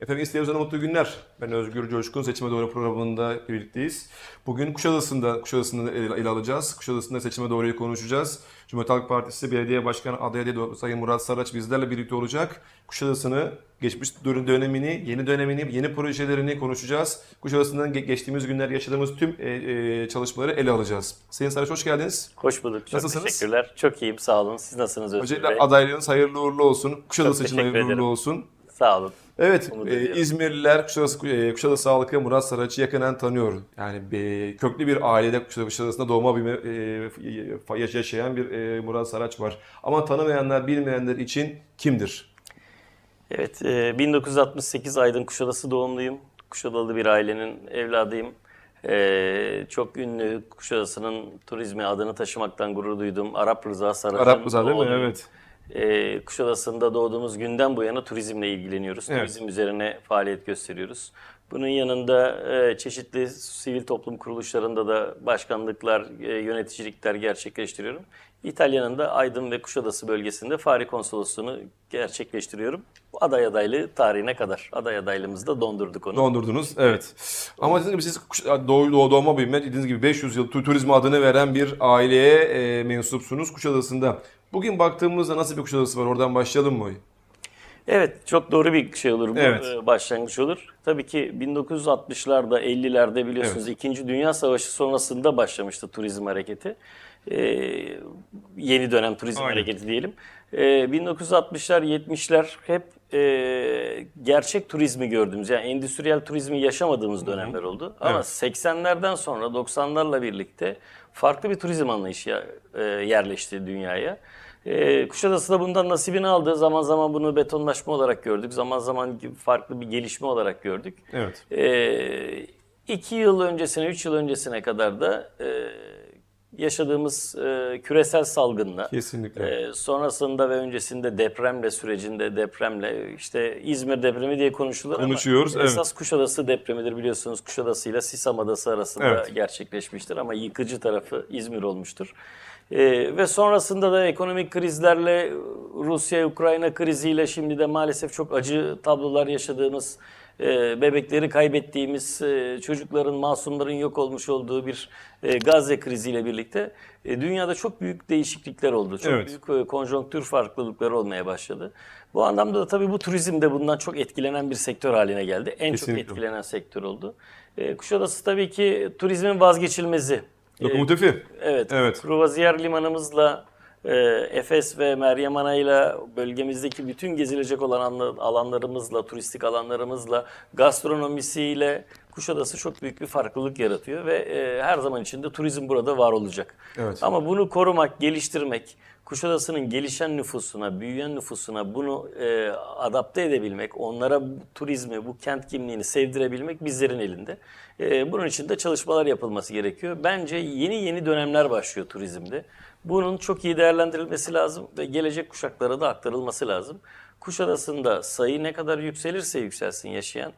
Efendim İsteyenizden mutlu günler. Ben Özgür Coşkun Seçime Doğru programında birlikteyiz. Bugün Kuşadası'nda, Kuşadası'nda ele, alacağız. Kuşadası'nda Seçime Doğru'yu konuşacağız. Cumhuriyet Halk Partisi Belediye Başkanı adayı Sayın Murat Saraç bizlerle birlikte olacak. Kuşadası'nı, geçmiş dön- dönemini, yeni dönemini, yeni projelerini konuşacağız. Kuşadası'ndan ge- geçtiğimiz günler yaşadığımız tüm e, e, çalışmaları ele alacağız. Sayın Saraç hoş geldiniz. Hoş bulduk. Çok Nasılsınız? teşekkürler. Çok iyiyim. Sağ olun. Siz nasılsınız Özgür Öncelikle Bey? adaylığınız hayırlı uğurlu olsun. Kuşadası için hayırlı uğurlu olsun. Sağ olun. Evet, e. İzmirliler Kuşadası, e, Kuşadası halkı Murat Saraç'ı yakından tanıyor. Yani e, köklü bir ailede Kuşadası- Kuşadası'nda doğma büyüme e, yaş- yaşayan bir e, Murat Saraç var. Ama tanımayanlar, bilmeyenler için kimdir? Evet, e, 1968 Aydın Kuşadası doğumluyum. Kuşadalı bir ailenin evladıyım. E, çok ünlü Kuşadası'nın turizmi adını taşımaktan gurur duydum. Arap Rıza Saraç'ın Arap Rıza değil mi? Evet. E, Kuşadası'nda doğduğumuz günden bu yana turizmle ilgileniyoruz. Evet. Turizm üzerine faaliyet gösteriyoruz. Bunun yanında e, çeşitli sivil toplum kuruluşlarında da başkanlıklar, e, yöneticilikler gerçekleştiriyorum. İtalya'nın da Aydın ve Kuşadası bölgesinde Fahri Konsolosluğunu gerçekleştiriyorum. Aday adaylığı tarihine kadar. Aday adaylığımızda dondurduk onu. Dondurdunuz. Evet. Ama dediğiniz gibi siz doğu, doğu, doğma büyüme dediğiniz gibi 500 yıl tu- turizm adını veren bir aileye e, mensupsunuz Kuşadası'nda. Bugün baktığımızda nasıl bir Kuşadası var? Oradan başlayalım mı? Evet, çok doğru bir şey olur bu Evet. e, başlangıç olur. Tabii ki 1960'larda, 50'lerde biliyorsunuz Evet. İkinci Dünya Savaşı sonrasında başlamıştı turizm hareketi. Ee, yeni dönem turizm Aynen. hareketi diyelim. Ee, 1960'lar, 70'ler hep e, gerçek turizmi gördüğümüz, yani endüstriyel turizmi yaşamadığımız dönemler oldu. Ama Evet. 80'lerden sonra 90'larla birlikte farklı bir turizm anlayışı e, yerleşti dünyaya. Ee, Kuşadası da bundan nasibini aldı. Zaman zaman bunu betonlaşma olarak gördük. Zaman zaman farklı bir gelişme olarak gördük. Evet. Ee, iki yıl öncesine, üç yıl öncesine kadar da e, yaşadığımız e, küresel salgınla, Kesinlikle. e, sonrasında ve öncesinde depremle sürecinde depremle işte İzmir depremi diye konuşulur Konuşuyoruz, ama evet. esas Kuşadası depremidir biliyorsunuz. Kuşadası ile Sisam Adası arasında Evet. gerçekleşmiştir ama yıkıcı tarafı İzmir olmuştur. E, ve sonrasında da ekonomik krizlerle Rusya-Ukrayna kriziyle şimdi de maalesef çok acı tablolar yaşadığımız e, bebekleri kaybettiğimiz, e, çocukların, masumların yok olmuş olduğu bir e, Gazze kriziyle birlikte e, dünyada çok büyük değişiklikler oldu. Çok Evet. büyük e, konjonktür farklılıkları olmaya başladı. Bu anlamda da tabii bu turizm de bundan çok etkilenen bir sektör haline geldi. En Kesinlikle. çok etkilenen sektör oldu. E, Kuşadası tabii ki turizmin vazgeçilmezi. E, Lokomotifi. Evet. Evet. Kruvaziyer limanımızla e, Efes ve Meryem Ana'yla bölgemizdeki bütün gezilecek olan anla- alanlarımızla, turistik alanlarımızla, gastronomisiyle Kuşadası çok büyük bir farklılık yaratıyor ve e, her zaman içinde turizm burada var olacak. Evet. Ama bunu korumak, geliştirmek, Kuşadası'nın gelişen nüfusuna, büyüyen nüfusuna bunu e, adapte edebilmek, onlara bu turizmi, bu kent kimliğini sevdirebilmek bizlerin elinde. E, bunun için de çalışmalar yapılması gerekiyor. Bence yeni yeni dönemler başlıyor turizmde. Bunun çok iyi değerlendirilmesi lazım ve gelecek kuşaklara da aktarılması lazım. Kuşadası'nda sayı ne kadar yükselirse yükselsin yaşayan,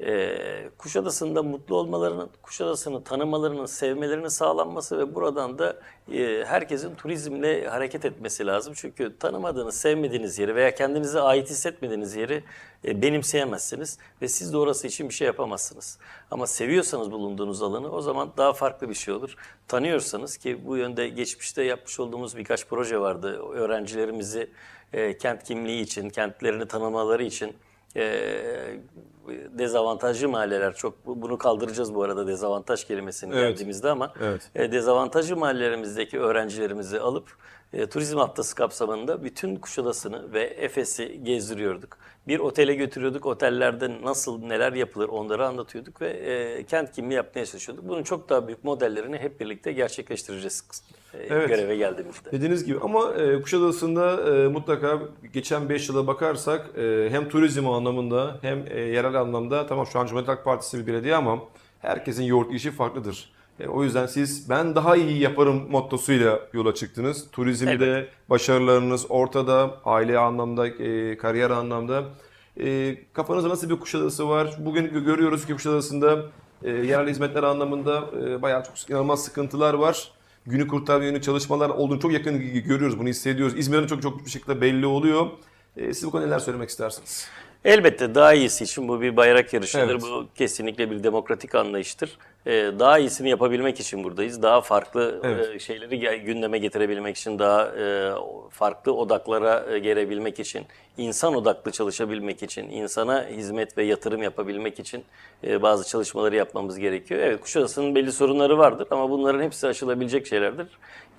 e, Kuşadası'nda mutlu olmalarının, Kuşadası'nı tanımalarının, sevmelerinin sağlanması ve buradan da e, herkesin turizmle hareket etmesi lazım. Çünkü tanımadığınız, sevmediğiniz yeri veya kendinize ait hissetmediğiniz yeri e, benimseyemezsiniz ve siz de orası için bir şey yapamazsınız. Ama seviyorsanız bulunduğunuz alanı o zaman daha farklı bir şey olur. Tanıyorsanız ki bu yönde geçmişte yapmış olduğumuz birkaç proje vardı. Öğrencilerimizi e, kent kimliği için, kentlerini tanımaları için e, dezavantajlı mahalleler çok bu- bunu kaldıracağız bu arada dezavantaj kelimesini Evet. geldiğimizde ama Evet. e, dezavantajlı mahallelerimizdeki öğrencilerimizi alıp e, turizm haftası kapsamında bütün Kuşadası'nı ve Efes'i gezdiriyorduk. Bir otele götürüyorduk. Otellerde nasıl neler yapılır onları anlatıyorduk ve e, kent kimliği yapmaya çalışıyorduk. Bunun çok daha büyük modellerini hep birlikte gerçekleştireceğiz e, Evet. göreve geldiğimizde. Dediğiniz gibi ama e, Kuşadası'nda e, mutlaka geçen 5 yıla bakarsak e, hem turizm anlamında hem e, yerel anlamda tamam şu an Cumhuriyet Halk Partisi bir belediye ama herkesin yoğurt işi farklıdır. E, o yüzden siz ben daha iyi yaparım mottosuyla yola çıktınız. Turizmde başarılarınız ortada, aile anlamda, e, kariyer anlamda. E, kafanızda nasıl bir Kuşadası var? Bugün gö- görüyoruz ki Kuşadası'nda e, yerel hizmetler anlamında e, bayağı çok inanılmaz sıkıntılar var günü kurtarma yönü çalışmalar olduğunu çok yakın görüyoruz, bunu hissediyoruz. İzmir'in çok çok bir şekilde belli oluyor. E, siz bu konuda neler söylemek istersiniz? Elbette daha iyisi için bu bir bayrak yarışıdır. Evet. Bu kesinlikle bir demokratik anlayıştır. Ee, daha iyisini yapabilmek için buradayız. Daha farklı Evet. e, şeyleri gel- gündeme getirebilmek için, daha e, farklı odaklara e, gelebilmek için, insan odaklı çalışabilmek için, insana hizmet ve yatırım yapabilmek için e, bazı çalışmaları yapmamız gerekiyor. Evet Kuşadası'nın belli sorunları vardır ama bunların hepsi aşılabilecek şeylerdir.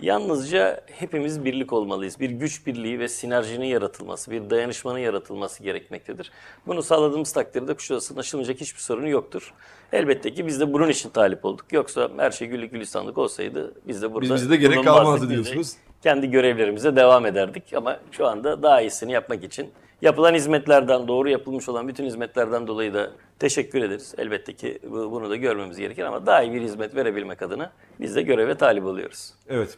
Yalnızca hepimiz birlik olmalıyız. Bir güç birliği ve sinerjinin yaratılması, bir dayanışmanın yaratılması gerekmektedir. Bunu sağladığımız takdirde Kuşadası'nın aşılmayacak hiçbir sorunu yoktur. Elbette ki biz de bunun için talip olduk. Yoksa her şey güllük gülistanlık olsaydı biz de burada bize de gerek kalmazdı Biz diyorsunuz. Kendi görevlerimize devam ederdik ama şu anda daha iyisini yapmak için yapılan hizmetlerden, doğru yapılmış olan bütün hizmetlerden dolayı da teşekkür ederiz. Elbette ki bu- bunu da görmemiz gerekir ama daha iyi bir hizmet verebilmek adına biz de göreve talip oluyoruz. Evet.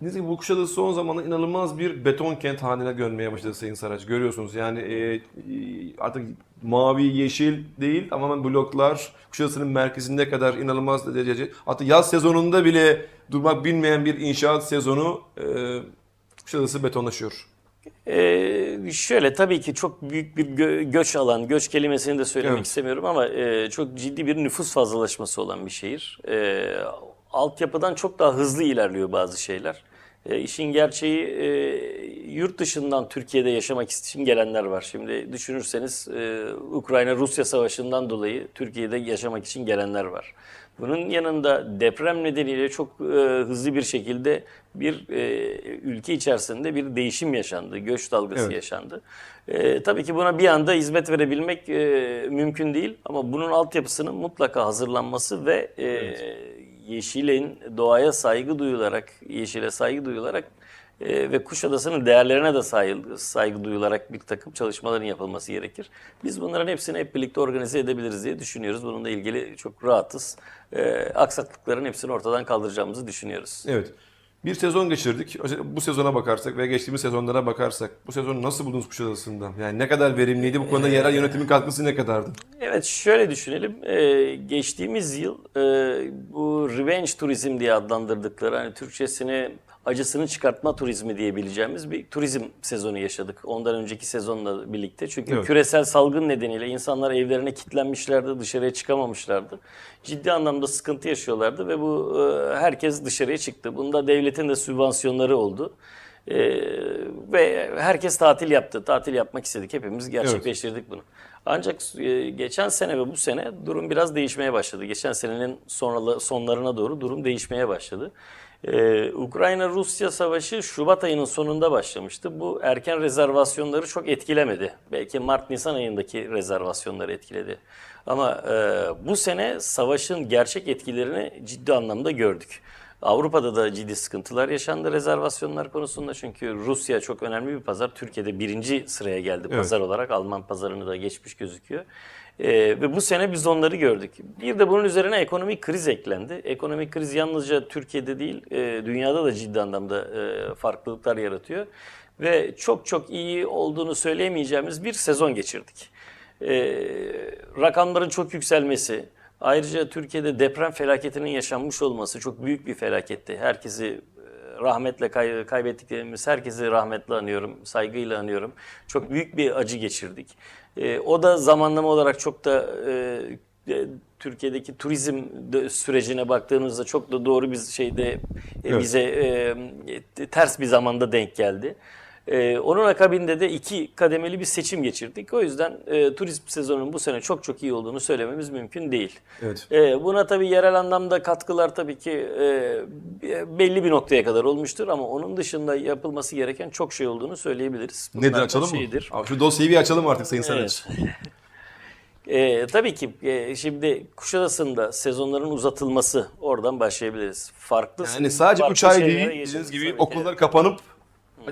Neyse ki bu Kuşadası son zamanlarda inanılmaz bir beton kent haline dönmeye başladı Sayın Saraç. Görüyorsunuz yani e, e, artık mavi, yeşil değil tamamen bloklar Kuşadası'nın merkezinde kadar inanılmaz derece. Hatta yaz sezonunda bile durmak bilmeyen bir inşaat sezonu e, Kuşadası betonlaşıyor. Ee, şöyle tabii ki çok büyük bir gö- göç alan, göç kelimesini de söylemek Evet. istemiyorum ama e, çok ciddi bir nüfus fazlalaşması olan bir şehir. E, altyapıdan çok daha hızlı ilerliyor bazı şeyler. E, işin gerçeği e, yurt dışından Türkiye'de yaşamak için gelenler var. Şimdi düşünürseniz e, Ukrayna-Rusya savaşından dolayı Türkiye'de yaşamak için gelenler var. Bunun yanında deprem nedeniyle çok e, hızlı bir şekilde bir e, ülke içerisinde bir değişim yaşandı, göç dalgası Evet. yaşandı. E, tabii ki buna bir anda hizmet verebilmek e, mümkün değil ama bunun altyapısının mutlaka hazırlanması ve e, yeşilin doğaya saygı duyularak, yeşile saygı duyularak e, ve Kuşadası'nın değerlerine de saygı, saygı duyularak bir takım çalışmaların yapılması gerekir. Biz bunların hepsini hep birlikte organize edebiliriz diye düşünüyoruz. Bununla ilgili çok rahatız. E, aksaklıkların hepsini ortadan kaldıracağımızı düşünüyoruz. Evet. Bir sezon geçirdik. Bu sezona bakarsak ve geçtiğimiz sezonlara bakarsak bu sezonu nasıl buldunuz Kuşadası'nda? Yani ne kadar verimliydi? Bu konuda yerel yönetimin katkısı ne kadardı? Evet şöyle düşünelim. Ee, geçtiğimiz yıl e, bu revenge turizm diye adlandırdıkları hani Türkçesini acısını çıkartma turizmi diyebileceğimiz bir turizm sezonu yaşadık. Ondan önceki sezonla birlikte. Çünkü Evet. küresel salgın nedeniyle insanlar evlerine kilitlenmişlerdi, dışarıya çıkamamışlardı. Ciddi anlamda sıkıntı yaşıyorlardı ve bu e, herkes dışarıya çıktı. Bunda devletin de sübvansiyonları oldu. E, ve herkes tatil yaptı. Tatil yapmak istedik. Hepimiz gerçekleştirdik bunu. Ancak e, geçen sene ve bu sene durum biraz değişmeye başladı. Geçen senenin sonralı, sonlarına doğru durum değişmeye başladı. Ee, Ukrayna-Rusya savaşı Şubat ayının sonunda başlamıştı. Bu erken rezervasyonları çok etkilemedi. Belki Mart-Nisan ayındaki rezervasyonları etkiledi. Ama e, bu sene savaşın gerçek etkilerini ciddi anlamda gördük. Avrupa'da da ciddi sıkıntılar yaşandı rezervasyonlar konusunda. Çünkü Rusya çok önemli bir pazar. Türkiye'de birinci sıraya geldi pazar olarak. Alman pazarını da geçmiş gözüküyor. Ee, ve bu sene biz onları gördük. Bir de bunun üzerine ekonomik kriz eklendi. Ekonomik kriz yalnızca Türkiye'de değil, e, dünyada da ciddi anlamda e, farklılıklar yaratıyor. Ve çok çok iyi olduğunu söyleyemeyeceğimiz bir sezon geçirdik. Ee, rakamların çok yükselmesi, ayrıca Türkiye'de deprem felaketinin yaşanmış olması çok büyük bir felaketti. Herkesi e, rahmetle kay- kaybettiklerimiz herkesi rahmetle anıyorum, saygıyla anıyorum. Çok büyük bir acı geçirdik. Ee, o da zamanlama olarak çok da e, e, Türkiye'deki turizm sürecine baktığınızda çok da doğru bir şeyde e, Evet. bize e, ters bir zamanda denk geldi. Ee, onun akabinde de iki kademeli bir seçim geçirdik. O yüzden e, turizm sezonunun bu sene çok çok iyi olduğunu söylememiz mümkün değil. Evet. Ee, buna tabii yerel anlamda katkılar tabii ki e, belli bir noktaya kadar olmuştur ama onun dışında yapılması gereken çok şey olduğunu söyleyebiliriz. Bunlar Nedir açalım şeydir. mı? Abi şu dosyayı bir açalım artık Sayın Saraç. Ee, tabii ki e, şimdi Kuşadası'nda sezonların uzatılması oradan başlayabiliriz. Farklı Yani sadece farklı 3 ay değil, dediğiniz gibi okullar kapanıp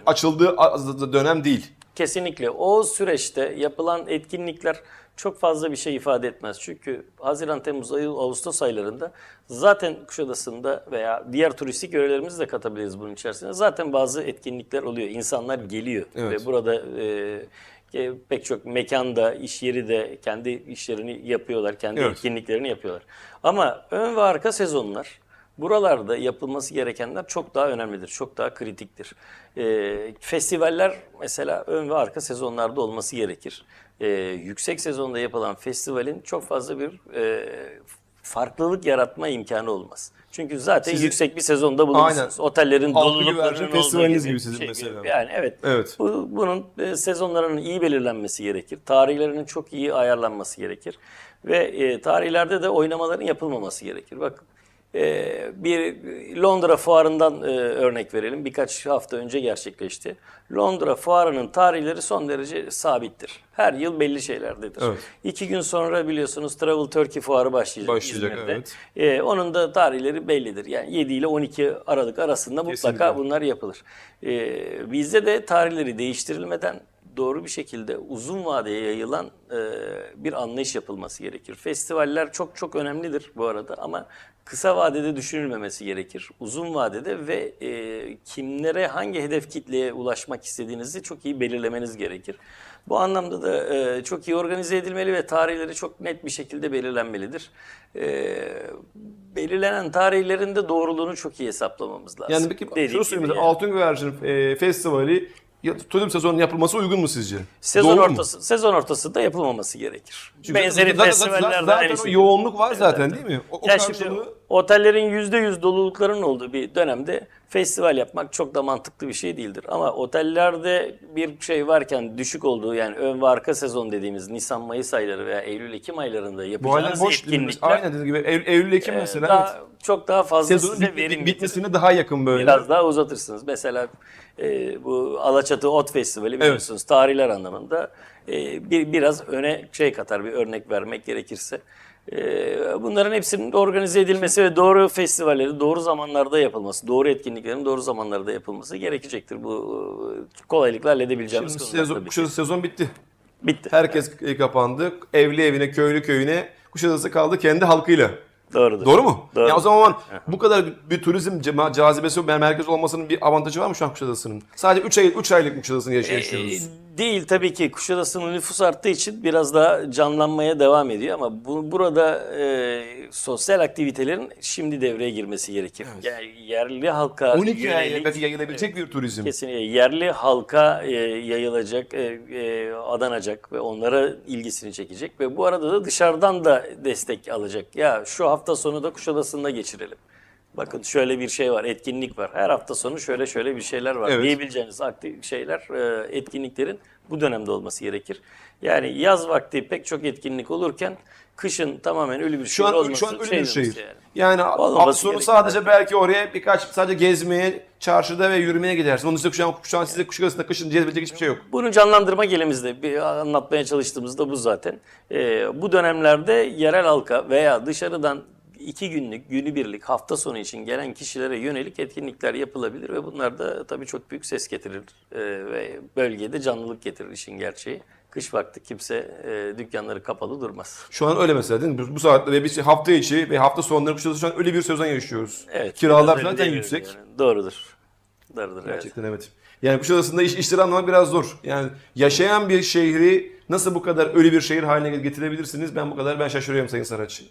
açıldığı dönem değil. Kesinlikle. O süreçte yapılan etkinlikler çok fazla bir şey ifade etmez. Çünkü Haziran, Temmuz, ayı, Ağustos aylarında zaten Kuşadası'nda veya diğer turistik yörelerimizi de katabiliriz bunun içerisine. Zaten bazı etkinlikler oluyor. İnsanlar geliyor Evet. ve burada e, e, pek çok mekanda, iş yeri de kendi işlerini yapıyorlar, kendi Evet. etkinliklerini yapıyorlar. Ama ön ve arka sezonlar Buralarda yapılması gerekenler çok daha önemlidir, çok daha kritiktir. Ee, festivaller mesela ön ve arka sezonlarda olması gerekir. Ee, yüksek sezonda yapılan festivalin çok fazla bir e, farklılık yaratma imkanı olmaz. Çünkü zaten Sizin- yüksek bir sezonda bulunursunuz. Aynen. Otellerin doluluklarının festivaliniz gibi sizin şey mesela. Yani evet. Evet. Bu, bunun e, sezonlarının iyi belirlenmesi gerekir. Tarihlerinin çok iyi ayarlanması gerekir. Ve e, tarihlerde de oynamaların yapılmaması gerekir. Bakın e, bir Londra fuarından e, örnek verelim. Birkaç hafta önce gerçekleşti. Londra fuarının tarihleri son derece sabittir. Her yıl belli şeylerdedir. Evet. İki gün sonra biliyorsunuz Travel Turkey fuarı başlayacak, Başlayacak, İzmir'de. evet. E, onun da tarihleri bellidir. Yani 7 ile 12 Aralık arasında mutlaka Kesinlikle. bunlar yapılır. E, bizde de tarihleri değiştirilmeden doğru bir şekilde uzun vadeye yayılan e, bir anlayış yapılması gerekir. Festivaller çok çok önemlidir bu arada ama kısa vadede düşünülmemesi gerekir. Uzun vadede ve e, kimlere hangi hedef kitleye ulaşmak istediğinizi çok iyi belirlemeniz gerekir. Bu anlamda da e, çok iyi organize edilmeli ve tarihleri çok net bir şekilde belirlenmelidir. E, belirlenen tarihlerin de doğruluğunu çok iyi hesaplamamız lazım. Yani peki şunu söyleyeyim. yani. Altın Güvercin e, Festivali turizm sezonunun yapılması uygun mu sizce? Sezon Doğru mu? ortası sezon ortasında yapılmaması gerekir. Çünkü Benzeri zaten- festivaller zaten, de zaten aynı yoğunluk var zaten değil mi? O, o Ya şimdi karşılığı- otellerin %100 dolulukların olduğu bir dönemde festival yapmak çok da mantıklı bir şey değildir. Ama otellerde bir şey varken düşük olduğu yani ön ve arka sezon dediğimiz Nisan-Mayıs ayları veya Eylül-Ekim aylarında yapacağınız boş etkinlikler Aynen dediğim gibi Eylül, Eylül Ekim e, mesela daha, evet. çok daha fazla Sezonun size bit- verim bitmesine daha yakın böyle. Biraz daha uzatırsınız. Mesela e, bu Alaçatı Ot Festivali biliyorsunuz tarihler anlamında e, bir biraz öne şey katar bir örnek vermek gerekirse. E, bunların hepsinin organize edilmesi ve doğru festivalleri doğru zamanlarda yapılması, doğru etkinliklerin doğru zamanlarda yapılması gerekecektir. Bu e, kolaylıkla halledebileceğimiz Şimdi sezon, tabii. Kuşadası sezon bitti. Bitti. Herkes e, kapandı. Evli evine, köylü köyüne. Kuşadası kaldı kendi halkıyla. Doğrudur. Doğru mu? Doğru. Ya o zaman bu kadar bir turizm cazibesi merkez olmasının bir avantajı var mı şu an Kuşadası'nın? Sadece 3 ay 3 aylık Kuşadası'nı yaş- yaşıyoruz? E, Değil tabii ki Kuşadası'nın nüfus arttığı için biraz daha canlanmaya devam ediyor ama bu, burada e, sosyal aktivitelerin şimdi devreye girmesi gerekir. Yani yerli halka 12 ay yönelik- yayılabilecek bir turizm. Kesinlikle yerli halka e, yayılacak, e, e, adanacak ve onlara ilgisini çekecek ve bu arada da dışarıdan da destek alacak. Ya şu hafta sonu da Kuşadası'nda geçirelim. Bakın şöyle bir şey var, etkinlik var. Her hafta sonu şöyle şöyle bir şeyler var. Evet. Diyebileceğiniz aktif şeyler, e, etkinliklerin bu dönemde olması gerekir. Yani yaz vakti pek çok etkinlik olurken kışın tamamen ölü bir Şu an olması. şu an şey bir şehir. yani. Yani Olmaması hafta sonu gerekiyor. sadece belki oraya birkaç sadece gezmeye, çarşıda ve yürümeye gidersin. Onun dışında şu an, şu an size Kuşadası'nda kışın cezabilecek hiçbir şey yok. Bunu canlandırmak elimizde. Bir anlatmaya çalıştığımız da bu zaten. Ee, bu dönemlerde yerel halka veya dışarıdan iki günlük, günübirlik hafta sonu için gelen kişilere yönelik etkinlikler yapılabilir ve bunlar da tabii çok büyük ses getirir Ee, ve bölgede canlılık getirir işin gerçeği. Kış vakti kimse e, dükkanları kapalı durmaz. Şu an öyle mesela değil mi? Bu, bu saatte ve biz hafta içi ve hafta sonları Kuşadası şu an öyle bir sezon yaşıyoruz. Evet. Kiralar öyle zaten yüksek. yani. Doğrudur. Doğrudur. evet. Gerçekten evet. Yani Kuşadası'nda iş, işleri anlamak biraz zor. Yani yaşayan bir şehri nasıl bu kadar ölü bir şehir haline getirebilirsiniz? Ben bu kadar ben şaşırıyorum Sayın Saraç.